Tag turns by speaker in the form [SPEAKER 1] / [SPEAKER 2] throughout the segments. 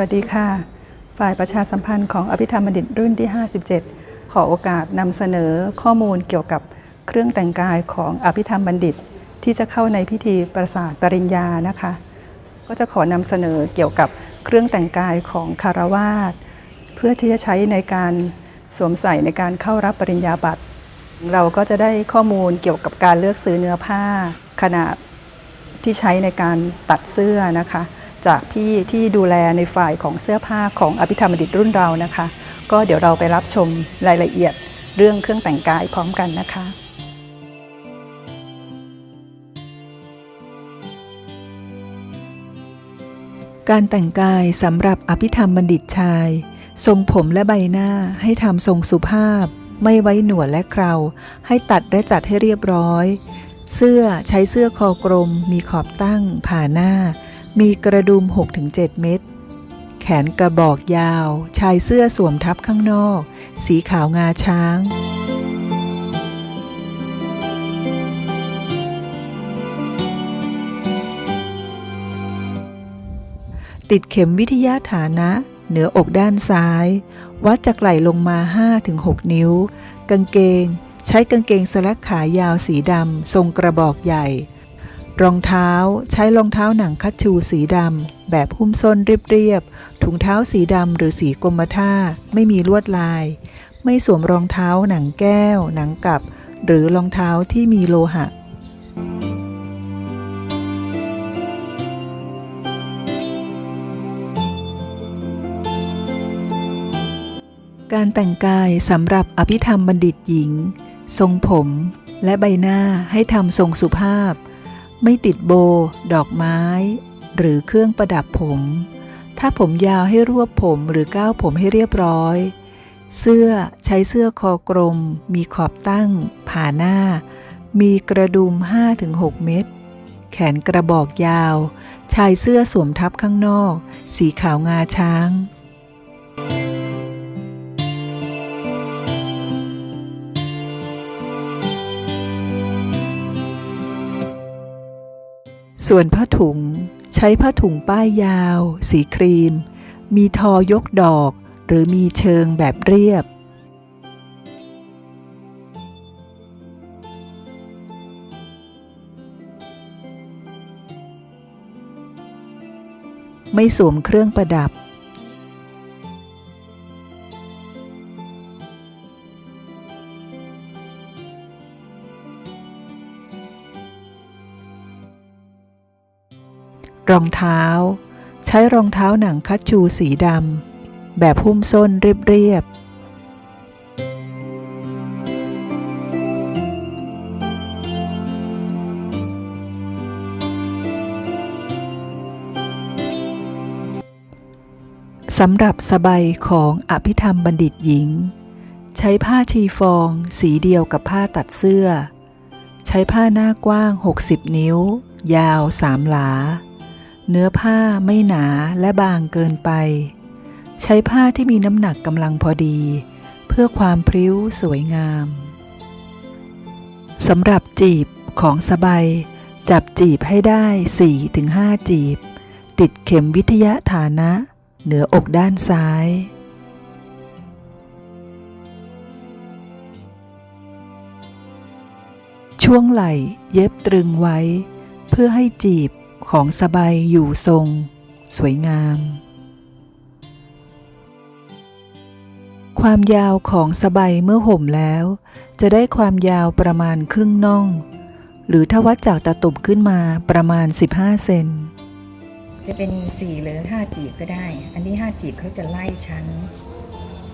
[SPEAKER 1] วัสดีค่ะ ฝ่ายประชาสัมพันธ์ของอภิธรรมบัณฑิตรุ่นที่ 57 ขอโอกาสนำเสนอข้อมูลเกี่ยวกับเครื่องแต่งกายของอภิธรรมบัณฑิต ที่จะเข้าในพิธีประสาทปริญญานะคะ ก็จะขอนำเสนอเกี่ยวกับเครื่องแต่งกายของคารวาสเพื่อที่จะใช้ในการสวมใส่ในการเข้ารับปริญญาบัตร เราก็จะได้ข้อมูลเกี่ยวกับการเลือกซื้อเนื้อผ้า ขนาดที่ใช้ในการตัดเสื้อนะคะ จากพี่ที่ดูแลในฝ่ายของเสื้อผ้าของอภิธรรมบัณฑิตรุ่นเรานะคะ ก็เดี๋ยวเราไปรับชมรายละเอียดเรื่องเครื่องแต่งกายพร้อมกันนะคะ
[SPEAKER 2] การแต่งกายสำหรับอภิธรรมบัณฑิตชาย ทรงผมและใบหน้าให้ทำทรงสุภาพ ไม่ไว้หนวดและเครา ให้ตัดและจัดให้เรียบร้อย เสื้อใช้เสื้อคอกลม มีขอบตั้ง ผ่าหน้า มีกระดุม 6-7 เม็ด แขนกระบอกยาว ชายเสื้อสวมทับข้างนอก สีขาวงาช้างติดเข็มวิทยาฐานะ เหนืออกด้านซ้าย วัดจากไหล่ลงมา 5-6 นิ้ว กางเกง ใช้กางเกงสแลกขายาวสีดำ ทรงกระบอกใหญ่ รองเท้าใช้รองเท้าหนังคัดชูสีดำแบบหุ้มส้นเรียบๆ ถุงเท้าสีดำหรือสีกรมท่า ไม่มีลวดลาย ไม่สวมรองเท้าหนังแก้ว หนังกลับ หรือรองเท้าที่มีโลหะการแต่งกายสำหรับอภิธรรมบัณฑิตหญิง ทรงผม และใบหน้าให้ทำทรงสุภาพ ไม่ติดโบ ดอกไม้ หรือเครื่องประดับผม ถ้าผมยาวให้รวบผมหรือก้าวผมให้เรียบร้อย เสื้อใช้เสื้อคอกลม มีขอบตั้ง ผ่าหน้า มีกระดุม 5-6 เม็ด แขนกระบอกยาว ชายเสื้อสวมทับข้างนอก สีขาวงาช้าง ส่วนผ้าถุงใช้ผ้าถุงป้ายยาว สีครีม มีทอยกดอก หรือมีเชิงแบบเรียบ ไม่สวมเครื่องประดับ รองเท้า ใช้รองเท้าหนังคัดชูสีดำแบบหุ้มส้นเรียบสำหรับสบายของอภิธรรมบัณฑิตหญิง ใช้ผ้าชีฟองสีเดียวกับผ้าตัดเสื้อ ใช้ผ้าหน้ากว้าง 60 นิ้ว ยาว3หลา เนื้อผ้าไม่หนาและบางเกินไป ใช้ผ้าที่มีน้ำหนักกำลังพอดี เพื่อความพริ้วสวยงามสำหรับจีบของสบายจับจีบให้ได้ 4-5 จีบ ติดเข็มวิทยาฐานะ เหนืออกด้านซ้าย ช่วงไหล่เย็บตรึงไว้ เพื่อให้จีบ ของสบายอยู่ทรง สวยงาม ความยาวของสบายเมื่อห่มแล้ว จะได้ความยาวประมาณครึ่งน่อง หรือถ้าวัดจากตะตุ่มขึ้นมาประมาณ 15 เซน
[SPEAKER 3] จะเป็น 4 หรือ 5 จีบก็ได้ อันนี้ 5 จีบเขาจะไล่ชั้น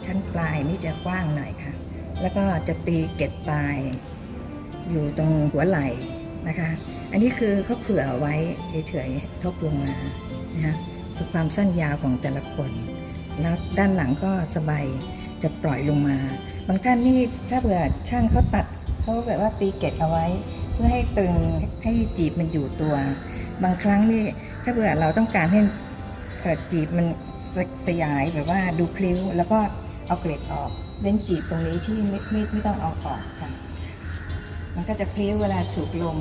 [SPEAKER 3] ชั้นปลายนี่จะกว้างหน่อยค่ะ แล้วก็จะตีเกล็ดปลาย อยู่ตรงหัวไหล่นะคะ อันนี้คือเขาเผื่อไว้เฉยๆทบลงมานะคะคือความสั้นยาวของแต่ละคน แล้วด้านหลังก็สบายจะปล่อยลงมา บางท่านนี่ถ้าเผื่อช่างเขาตัดเขาแบบว่าตีเกล็ดเอาไว้ เพื่อให้ตึงให้จีบมันอยู่ตัว บางครั้งนี่ถ้าเผื่อเราต้องการให้เอ่อจีบมันสสยายแบบว่าดูพลิ้ว แล้วก็เอาเกล็ดออกเล่นจีบตรงนี้ที่ไม่ไม่ไม่ต้องเอาออกค่ะ มันก็จะพลิ้วเวลาถูกลม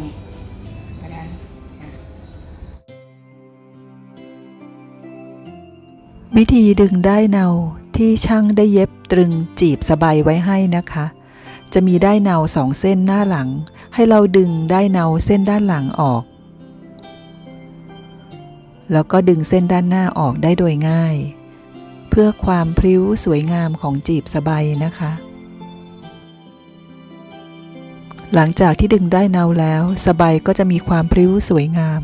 [SPEAKER 2] วิธีดึงได้เนาที่ช่างได้เย็บตรึงจีบสบายไว้ให้นะคะ จะมีได้เนาสองเส้นหน้าหลัง ให้เราดึงได้เนาเส้นด้านหลังออก แล้วก็ดึงเส้นด้านหน้าออกได้โดยง่าย เพื่อความพริ้วสวยงามของจีบสบายนะคะ หลังจากที่ดึงได้เนาแล้วสบายก็จะมีความพริ้วสวยงาม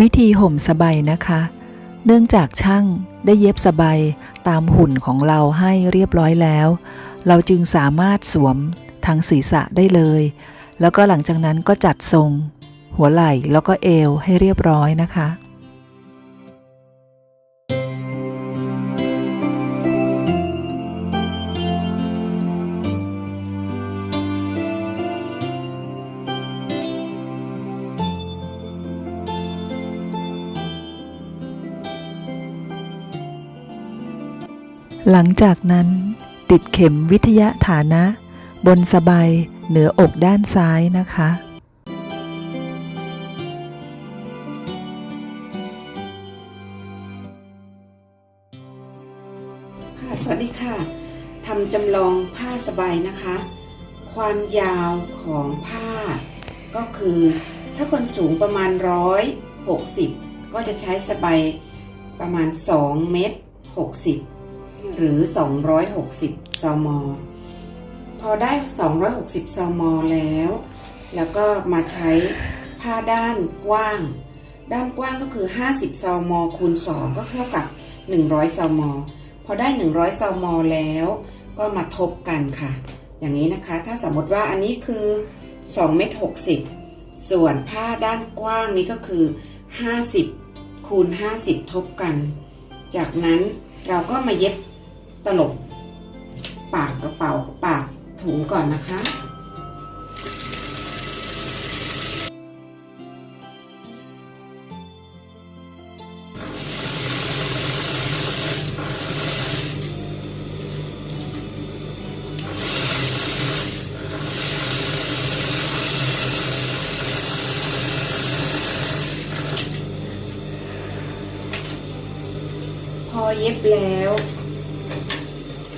[SPEAKER 2] วิธีห่มสบายนะคะ เนื่องจากช่างได้เย็บสบายตามหุ่นของเราให้เรียบร้อยแล้ว เราจึงสามารถสวมทางศีรษะได้เลย แล้วก็หลังจากนั้นก็จัดทรง หัวไหล่แล้วก็เอวให้เรียบร้อยนะคะ หลังจากนั้นติดเข็มวิทยาฐานะ บนสบายเหนืออกด้านซ้ายนะคะ
[SPEAKER 4] ค่ะ สวัสดีค่ะทำจำลองผ้าสบายนะคะ ความยาวของผ้า ก็คือถ้าคนสูงประมาณ 160 ก็จะใช้สบายประมาณ 2 เมตร 60 หรือ 260 ซม พอได้ 260 ซม แล้ว แล้วก็มาใช้ผ้าด้านกว้าง ด้านกว้างก็คือ 50 ซม คูณ 2 ก็เท่ากับ 100 ซม พอได้ 100 ซม แล้วก็มาทบกันค่ะ อย่างนี้นะคะ ถ้าสมมติว่าอันนี้คือ2เมตร60 ส่วนผ้าด้านกว้างนี้ก็คือ 50คูณ50 ทบกัน จากนั้นเราก็มาเย็บ ตลบปากกระเป๋าปากถุงก่อนนะคะ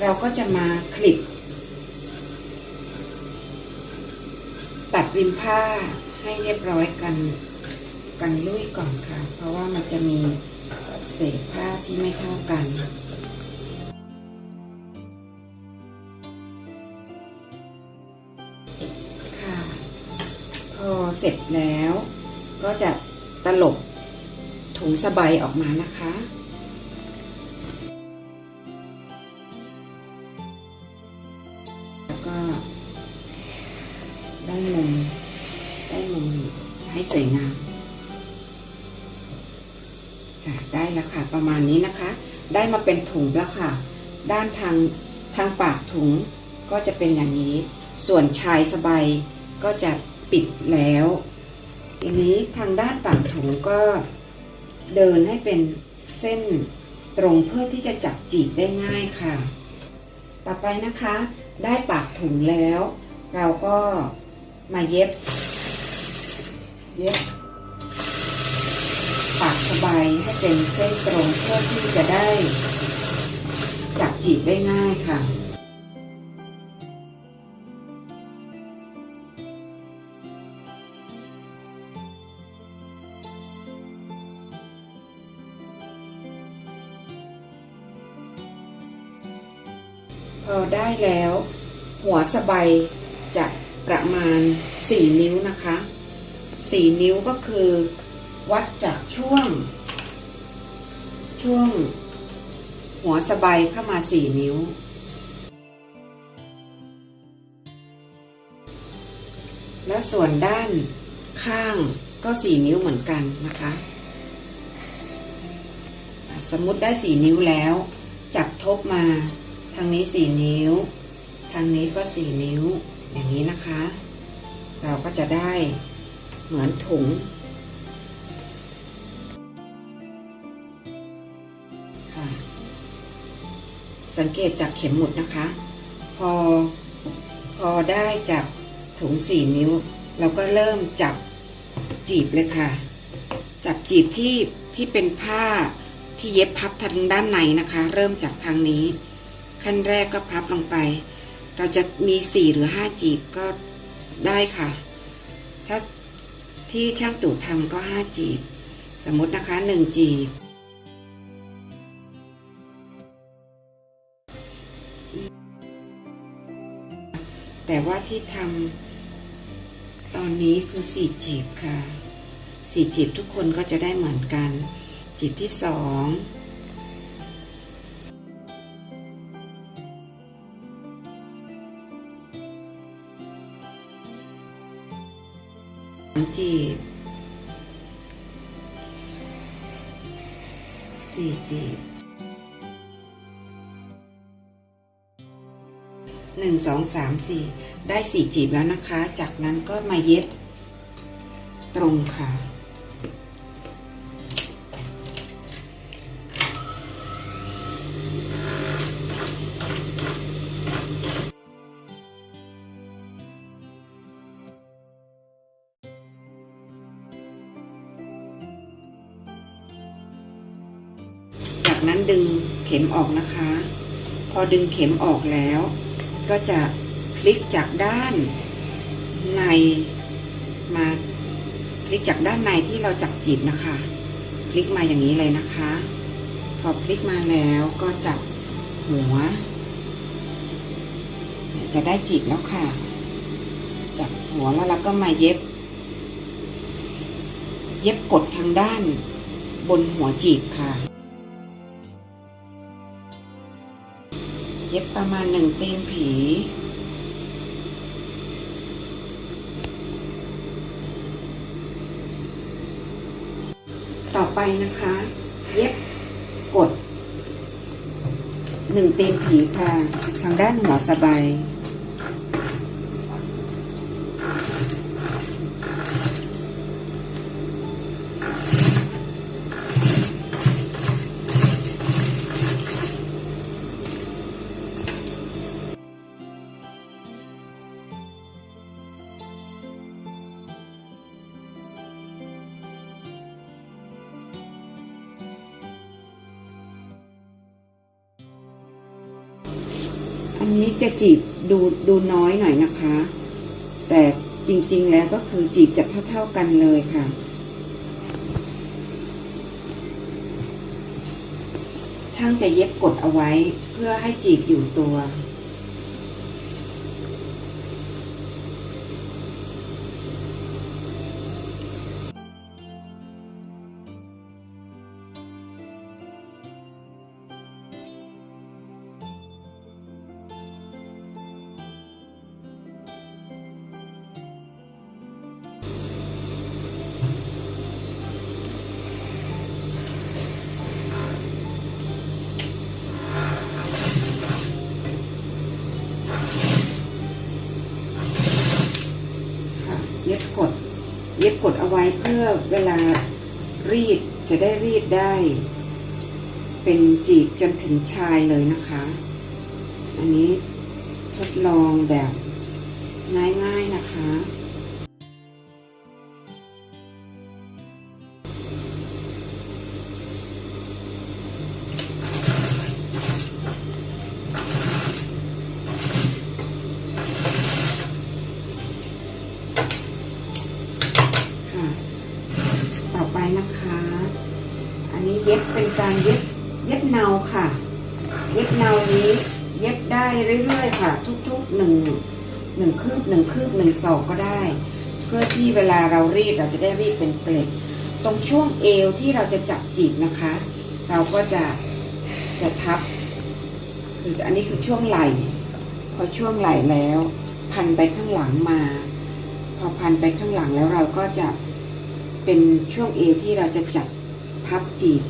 [SPEAKER 4] เราก็จะมาคลิป ตัดริมผ้าให้เรียบร้อยกันกันลุยก่อนค่ะ เพราะว่ามันจะมีเศษผ้าที่ไม่เท่ากันค่ะพอเสร็จแล้วก็จะตลบถุงสบายออกมานะคะ ได้มุมได้มุมให้สวยงามค่ะได้แล้วค่ะ ประมาณนี้นะคะ ได้มาเป็นถุงแล้วค่ะ ด้านทางทางปากถุงก็จะเป็นอย่างนี้ ส่วนชายสบายก็จะปิดแล้วทีนี้ทางด้านปากถุงก็เดินให้เป็นเส้นตรงเพื่อที่จะจับจีบได้ง่ายค่ะ ต่อไปนะคะ ได้ปากถุงแล้ว เราก็ มาเย็บ เย็บปากสบายให้เป็นเส้นตรงเพื่อที่จะได้ จับจีบได้ง่ายค่ะพอได้แล้ว หัวสบายจะ ประมาณ 4 นิ้วนะคะ 4 นิ้วก็คือ วัดจากช่วง ช่วง หัวสบายเข้ามา 4 นิ้ว และส่วนด้านข้างก็ 4 นิ้วเหมือนกันนะคะ สมมติได้ 4 นิ้วแล้ว จับทบมา ทางนี้ 4 นิ้ว ทางนี้ก็ 4 นิ้ว อย่างนี้นะคะ เราก็จะได้เหมือนถุง สังเกตจากเข็มหมุดนะคะ พอพอได้จากถุง4นิ้ว เราก็เริ่มจับจีบเลยค่ะ จับจีบที่ที่เป็นผ้าที่เย็บพับทางด้านในนะคะ เริ่มจากทางนี้ ขั้นแรกก็พับลงไป เราจะมีสี่หรือห้าจีบก็ได้ค่ะ ถ้าที่ช่างตู่ทำก็ห้าจีบ สมมตินะคะหนึ่งจีบ แต่ว่าที่ทำตอนนี้คือสี่จีบค่ะสี่จีบทุกคนก็จะได้เหมือนกัน จีบที่สอง มจีบสี่จีบหนึ่งสองสามสี่ได้สี่จีบแล้วนะคะ จากนั้นก็มาเย็บตรงค่ะ อกนะคะ พอดึงเข็มออกแล้ว ก็จะพลิกจากด้านในมาพลิกจากด้านในที่เราจับจีบนะคะ พลิกมาอย่างนี้เลยนะคะ พอพลิกมาแล้วก็จับหัว จะได้จีบแล้วค่ะ จับหัวแล้วเราก็มาเย็บ เย็บกดทางด้านบนหัวจีบค่ะ เย็บประมาณหนึ่งตีนผี ต่อไปนะคะ เย็บกดหนึ่งตีนผีค่ะ ทางด้านหัวสบาย อันนี้จะจีบดูดูน้อยหน่อยนะคะ แต่จริงๆแล้วก็คือจีบจะเท่าๆกันเลยค่ะช่างจะเย็บกดเอาไว้เพื่อให้จีบอยู่ตัว กดเอาไว้เพื่อเวลารีดจะได้รีดได้ เป็นจีบจนถึงชายเลยนะคะ อันนี้ทดลองแบบง่ายๆนะคะค่ะ อันนี้เย็บเป็นการเย็บเย็บเนาค่ะ เย็บเนานี้เย็บได้เรื่อยๆค่ะ ทุกๆหนึ่งหนึ่งคืบหนึ่งคืบหนึ่งศอกก็ได้ เพื่อที่เวลาเรารีดเราจะได้รีดเป็นเกล็ด ตรงช่วงเอวที่เราจะจับจีบนะคะ เราก็จะจะทับคืออันนี้คือช่วงไหล่พอช่วงไหล่แล้ว พันไปข้างหลังมา พอพันไปข้างหลังแล้วเราก็จะเป็นช่วงเอวที่เราจะจับ พับจีบ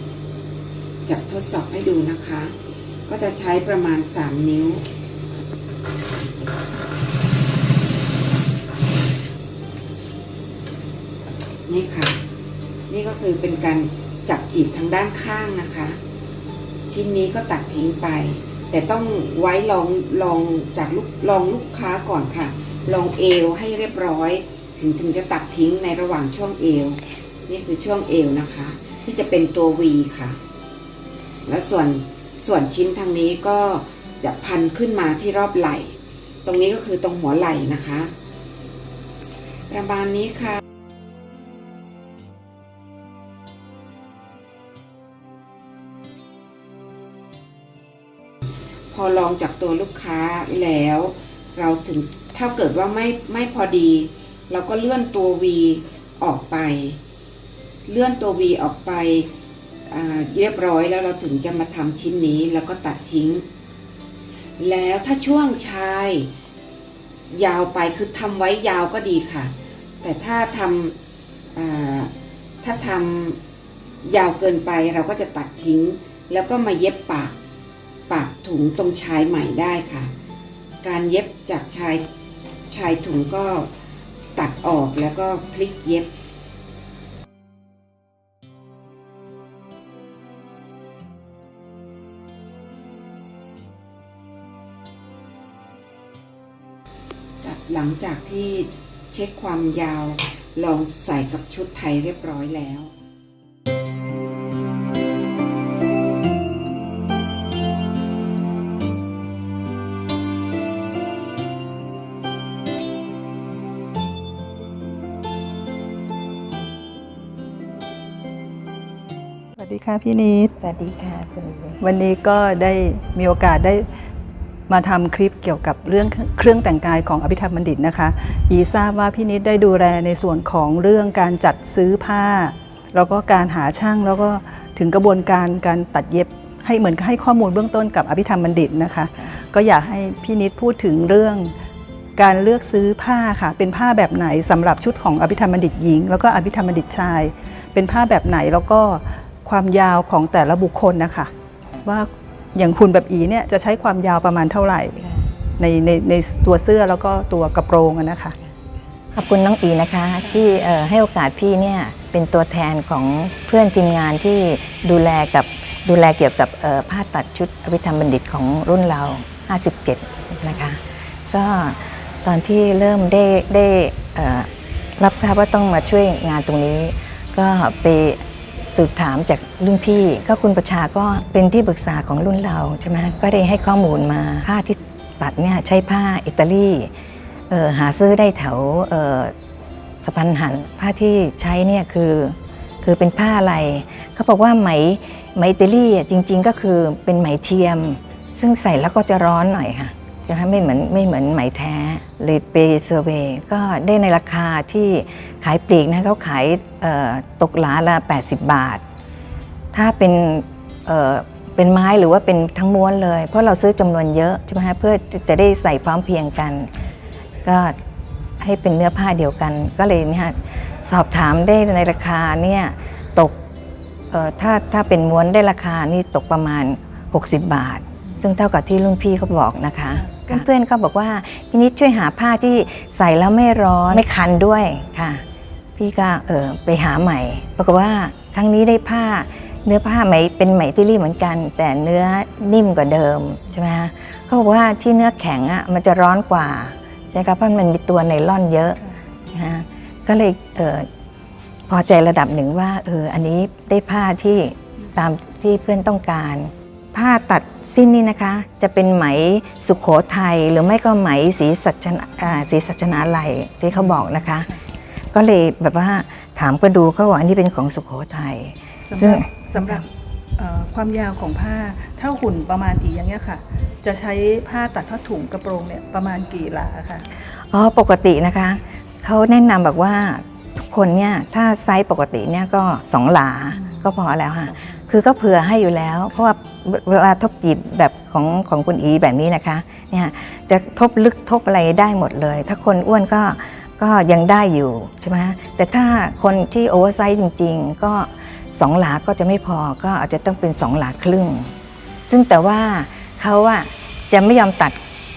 [SPEAKER 4] จะทดสอบให้ดูนะคะ ก็จะใช้ประมาณ 3 นิ้ว นี่ค่ะ นี่ก็คือเป็นการจับจีบทางด้านข้างนะคะ ชิ้นนี้ก็ตัดทิ้งไป แต่ต้องไว้ลองลองจากลูกลองลูกค้าก่อนค่ะ ลองเอวให้เรียบร้อย ถึงถึงจะตัดทิ้งในระหว่างช่วงเอวนี่คือช่วงเอวนะคะ ที่จะเป็นตัว V ค่ะ และส่วนส่วนชิ้นทางนี้ก็จะพันขึ้นมาที่รอบไหล่ ตรงนี้ก็คือตรงหัวไหล่นะคะ ประมาณนี้ค่ะพอลองจากตัวลูกค้าแล้ว เราถึงถ้าเกิดว่าไม่ไม่พอดี เราก็เลื่อนตัว V ออกไป เลื่อนตัว V ออกไปเรียบร้อยแล้วเราถึงจะมาทำชิ้นนี้แล้วก็ตัดทิ้ง แล้วถ้าช่วงชาย ยาวไปคือทำไว้ยาวก็ดีค่ะ แต่ถ้าทำถ้าทำยาวเกินไปเราก็จะตัดทิ้ง แล้วก็มาเย็บปากปากถุงตรงชายใหม่ได้ค่ะ การเย็บจากชายชายถุงก็ตัดออกแล้วก็พลิกเย็บ หลังจากที่เช็คความยาว ลองใส่กับชุดไทยเรียบร้อยแล้ว
[SPEAKER 1] สวัสดีค่ะพี่นิด
[SPEAKER 5] สวัสดีค่ะคุณลุง
[SPEAKER 1] วันนี้ก็ได้มีโอกาสได้ มาทำคลิปเกี่ยวกับเรื่องเครื่องแต่งกายของอภิธรรมบัณฑิตนะคะ อีทราบว่าพี่นิดได้ดูแลในส่วนของเรื่องการจัดซื้อผ้า แล้วก็การหาช่างแล้วก็ถึงกระบวนการการตัดเย็บให้เหมือนให้ข้อมูลเบื้องต้นกับอภิธรรมบัณฑิตนะคะ ก็อยากให้พี่นิดพูดถึงเรื่องการเลือกซื้อผ้าค่ะ เป็นผ้าแบบไหนสำหรับชุดของอภิธรรมบัณฑิตหญิง แล้วก็อภิธรรมบัณฑิตชาย เป็นผ้าแบบไหนแล้วก็ความยาวของแต่ละบุคคลนะคะ ว่า อย่างคุณแบบอีเนี่ยจะใช้ความยาวประมาณเท่าไหร่ในในในตัวเสื้อแล้วก็ตัวกระโปรงอะนะคะ
[SPEAKER 3] ขอบคุณน้องอีนะคะ ที่เอ่อให้โอกาสพี่เนี่ยเป็นตัวแทนของเพื่อนทีมงานที่ดูแลกับดูแลเกี่ยวกับเอ่อผ้าตัดชุดอภิธรรมบัณฑิตของรุ่นเรา 57 นะคะ ก็ตอนที่เริ่มได้ได้เอ่อรับทราบว่าต้องมาช่วยงานตรงนี้ ก็ไป สืบถามจากรุ่นพี่ ก็คุณประชาก็เป็นที่ปรึกษาของรุ่นเราใช่ไหมก็ได้ให้ข้อมูลมาผ้าที่ตัดเนี่ยใช้ผ้าอิตาลีออหาซื้อได้แถวออสะพานหันผ้าที่ใช้เนี่ยคือคือเป็นผ้าอะไรเขาบอกว่าไหมไหมอิตาลีอะจริง ๆ ก็คือเป็นไหมเทียม ซึ่งใส่แล้วก็จะร้อนหน่อยค่ะ จะให้ไม่เหมือนไม่เหมือนไหมแท้เลยไปเซอร์เวย์ก็ได้ในราคาที่ขายปลีกนะเขาขายตกหลาละ 80 บาท ถ้าเป็นเเป็นไม้หรือว่าเป็นทั้งม้วนเลย เพราะเราซื้อจำนวนเยอะใช่ไหมฮะเพื่อจะได้ใส่พร้อมเพียงกัน ก็ให้เป็นเนื้อผ้าเดียวกัน ก็เลยนี่ฮะสอบถามได้ในราคาเนี่ยตกถ้าถ้าเป็นม้วนได้ราคานี่ตกประมาณ 60 บาท ซึ่งเท่ากับที่รุ่นพี่เขาบอกนะคะ เพื่อนๆเขาบอกว่าพี่นิดช่วยหาผ้าที่ใส่แล้วไม่ร้อนไม่คันด้วยค่ะ พี่ก็เออไปหาใหม่ ปรากฏว่าครั้งนี้ได้ผ้าเนื้อผ้าไหมเป็นไหมติลี่เหมือนกัน แต่เนื้อนิ่มกว่าเดิมใช่ไหมฮะเขาบอกว่าที่เนื้อแข็งอะมันจะร้อนกว่าใช่ไหมครับเพราะมันมีตัวไนล่อนเยอะนะฮะก็เลยเออพอใจระดับหนึ่งว่าเอออันนี้ได้ผ้าที่ตามที่เพื่อนต้องการ ผ้าตัดสิ้นนี่นะคะ จะเป็นไหมสุขโขทัยหรือไม่ก็ไหมสีสัชนาอ่าสีสัชนาลัยที่เขาบอกนะคะ ก็เลยแบบว่าถามก็ดูเขาบอกอันนี้เป็นของสุขโขทัย
[SPEAKER 1] สำ
[SPEAKER 3] ซึ่
[SPEAKER 1] ห
[SPEAKER 3] ง
[SPEAKER 1] รับสำหรับเอ่อความยาวของผ้าถ้าหุ่นประมาณอีอย่างเงี้ยค่ะ จะใช้ผ้าตัดผ้าถุงกระโปรงเนี่ยประมาณกี่หลาคะ
[SPEAKER 3] อ๋อปกตินะคะเขาแนะนำบอกว่าทุกคนเนี่ยถ้าไซส์ปกติเนี่ยก็สองหลาก็พอแล้วค่ะ คือก็เผื่อให้อยู่แล้ว เพราะว่าเวลาทบจีบแบบของของคุณอีแบบนี้นะคะเนี่ยจะทบลึกทบอะไรได้หมดเลย ถ้าคนอ้วนก็ก็ยังได้อยู่ใช่ไหมแต่ถ้าคนที่โอเวอร์ไซส์จริง ๆ ก็สองหลาก็จะไม่พอก็อาจจะต้องเป็นสองหลาครึ่ง ซึ่งแต่ว่าเขาอะจะไม่ยอมตัด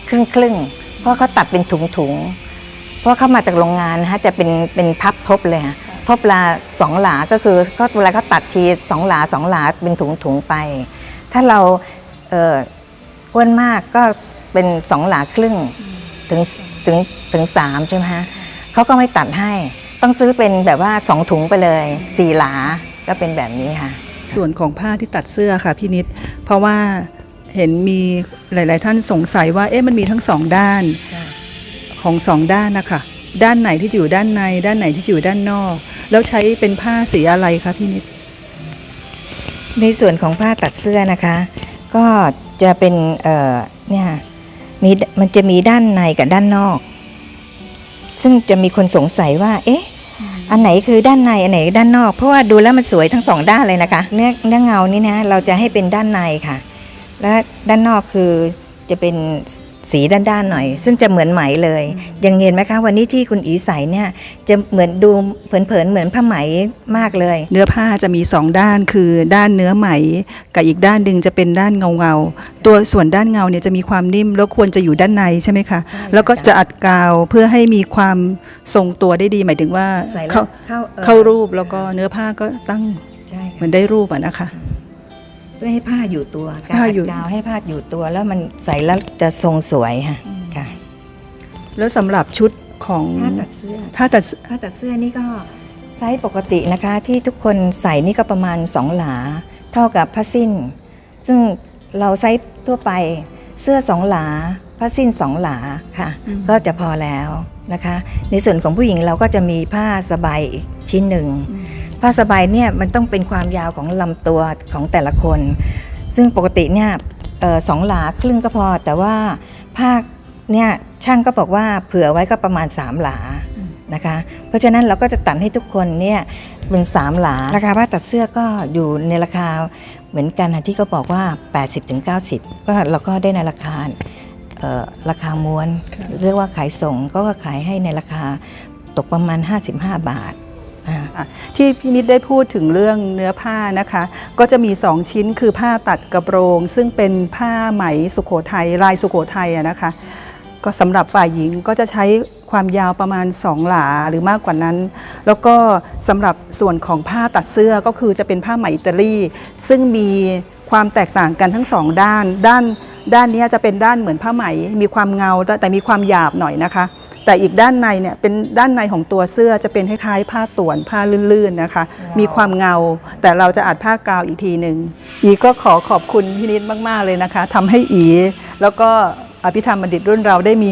[SPEAKER 3] ครึ่งครึ่งๆเพราะเขาตัดเป็นถุงถุงๆเพราะเขามาจากโรงงานนะคะจะเป็นเป็นพับทบเลยค่ะ ทบละสองหลาก็คือเขาเวลาเขาตัดทีสองหลาสองหลาเป็นถุงถุงไป ถ้าเราเอ่ออ้วนมากก็เป็นสองหลาครึ่งถึงถึงถึงสามใช่ไหมฮะเขาก็ไม่ตัดให้ต้องซื้อเป็นแบบว่าสองถุงไปเลยสี่หลาก็เป็นแบบนี้ค่ะ
[SPEAKER 1] ส่วนของผ้าที่ตัดเสื้อค่ะพี่นิด เพราะว่าเห็นมีหลาย ๆ ท่านสงสัยว่าเอ๊ะมันมีทั้งสองด้านของสองด้านนะคะด้านไหนที่อยู่ด้านใน ด้านไหนที่อยู่ด้านนอก แล้วใช้เป็นผ้าสีอะไรคะพี่นิด
[SPEAKER 3] ในส่วนของผ้าตัดเสื้อนะคะ ก็จะเป็นเอ่อเนี่ยมีมันจะมีด้านในกับด้านนอก ซึ่งจะมีคนสงสัยว่า เอ๊ะ อันไหนคือด้านใน อันไหนด้านนอก เพราะว่าดูแล้วมันสวยทั้งสองด้านเลยนะคะ เนื้อเนื้อเงานี่นะเราจะให้เป็นด้านในค่ะ และด้านนอกคือจะเป็น สีด้านๆหน่อย ซึ่งจะเหมือนไหมเลยยังเห็นไหมคะ วันนี้ที่คุณอีใส่เนี่ยจะเหมือนดูเผินๆเหมือนผ้าไหมมากเลย
[SPEAKER 1] เนื้อผ้าจะมีสองด้านคือด้านเนื้อไหม กับอีกด้านหนึ่งจะเป็นด้านเงาเงาๆตัวส่วนด้านเงาเนี่ยจะมีความนิ่มแล้วควรจะอยู่ด้านในใช่ไหมคะ
[SPEAKER 3] ใช่
[SPEAKER 1] แล้วก็จะอัดกาวเพื่อให้มีความทรงตัวได้ดีหมายถึงว่า
[SPEAKER 3] ใส่แล้
[SPEAKER 1] เข้าว
[SPEAKER 3] เข้าอ่อ
[SPEAKER 1] เข้ารูปแล้วก็เนื้อผ้าก็ตั้ง
[SPEAKER 3] ใช่
[SPEAKER 1] เห
[SPEAKER 3] ค่ะ
[SPEAKER 1] มือนได้รูปอะนะคะ
[SPEAKER 3] เพื่อให้ผ้าอยู่ตัวการ
[SPEAKER 1] ผ้า
[SPEAKER 3] อัด
[SPEAKER 1] อยู่
[SPEAKER 3] กาวให้ผ้าอยู่ตัวแล้วมันใส่แล้วจะทรงสวยค่ะค่ะ
[SPEAKER 1] แล้วสำหรับชุดของ
[SPEAKER 3] ผ้าตัดเสื้อ
[SPEAKER 1] ผ้าตัด
[SPEAKER 3] ผ้าตัดเสื้อนี่ก็ไซส์ปกตินะคะ ที่ทุกคนใส่นี่ก็ประมาณ 2 หลา เท่ากับผ้าสิ้น ซึ่งเราไซส์ทั่วไปเสื้อ 2 หลาผ้าสิ้น 2 หลาค่ะ ก็จะพอแล้วนะคะ ในส่วนของผู้หญิงเราก็จะมีผ้าสบายอีกชิ้นหนึ่ง ผ้าสบายเนี่ยมันต้องเป็นความยาวของลำตัวของแต่ละคน ซึ่งปกติเนี่ยเอ่อสองหลาครึ่งก็พอ แต่ว่าผ้าเนี่ยช่างก็บอกว่าเผื่อไว้ก็ประมาณ 3 หลานะคะ เพราะฉะนั้นเราก็จะตัดให้ทุกคนเนี่ยเป็น 3 หลา ราคาผ้าตัดเสื้อก็อยู่ในราคาเหมือนกันนะที่เขาบอกว่า 80-90 ก็เราก็ได้ในราคาเอ่อราคาม้วน เรียกว่าขายส่งก็ขายให้ในราคาตกประมาณ 55 บาทอ่า
[SPEAKER 1] อะ ที่พี่นิดได้พูดถึงเรื่องเนื้อผ้านะคะ ก็จะมี 2 ชิ้นคือผ้าตัดกระโปรง ซึ่งเป็นผ้าไหมสุโขทัยลายสุโขทัยนะคะ ก็สำหรับฝ่ายหญิงก็จะใช้ความยาวประมาณ 2 หลาหรือมากกว่านั้น แล้วก็สำหรับส่วนของผ้าตัดเสื้อก็คือจะเป็นผ้าไหมอิตาลี ซึ่งมีความแตกต่างกันทั้งสองด้าน ด้านด้านนี้จะเป็นด้านเหมือนผ้าไหม มีความเงาแต่มีความหยาบหน่อยนะคะ แต่อีกด้านในเนี่ยเป็นด้านในของตัวเสื้อจะเป็นคล้ายๆผ้าต่วนผ้าลื่นๆนะคะ มีความเงา แต่เราจะอัดผ้ากาวอีกทีหนึ่งอีก็ขอขอบคุณพี่นิดมากๆเลยนะคะทำให้อี แล้วก็อภิธรรมบัณฑิตรุ่นเราได้มี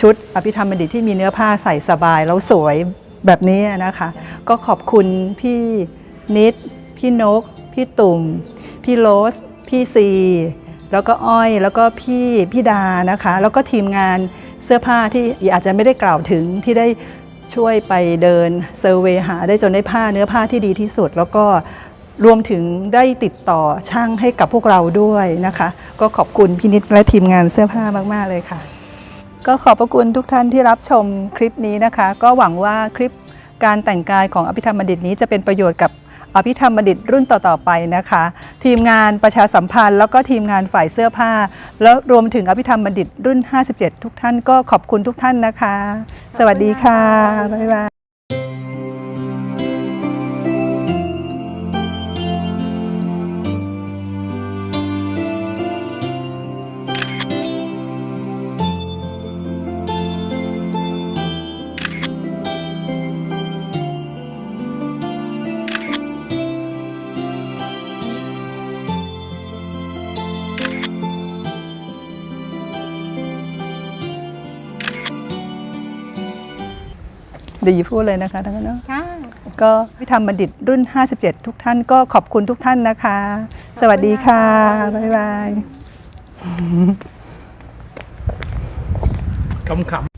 [SPEAKER 1] ชุดอภิธรรมบัณฑิตที่มีเนื้อผ้าใส่สบายแล้วสวยแบบนี้นะคะ ก็ขอบคุณพี่นิด พี่นก พี่ตุ่ม พี่โรส พี่ซี แล้วก็อ้อยแล้วก็พี่พี่ดานะคะ แล้วก็ทีมงาน เสื้อผ้าที่อาจจะไม่ได้กล่าวถึงที่ได้ช่วยไปเดินเซอร์เวหาได้จนได้ผ้าเนื้อผ้าที่ดีที่สุด แล้วก็รวมถึงได้ติดต่อช่างให้กับพวกเราด้วยนะคะ ก็ขอบคุณพี่นิดและทีมงานเสื้อผ้ามากๆเลยค่ะ ก็ขอบพระคุณทุกท่านที่รับชมคลิปนี้นะคะ ก็หวังว่าคลิปการแต่งกายของอภิธรรมบัณฑิตนี้จะเป็นประโยชน์กับ อภิธรรมบัณฑิตรุ่นต่อ ๆ ไปนะคะ ทีมงานประชาสัมพันธ์ แล้วก็ทีมงานฝ่ายเสื้อผ้า แล้วรวมถึงอภิธรรมบัณฑิตรุ่น 57 ทุกท่านก็ขอบคุณทุกท่านนะคะ สวัสดีค่ะ บ๊ายบาย เดี๋ยวหยีพูดเลยนะคะทั้งนั้นเนอะก็พิธรรมบัณฑิตรุ่น 57 ทุกท่านก็ขอบคุณทุกท่านนะคะ สวัสดีค่ะ บ๊ายบาย
[SPEAKER 6] ขำๆ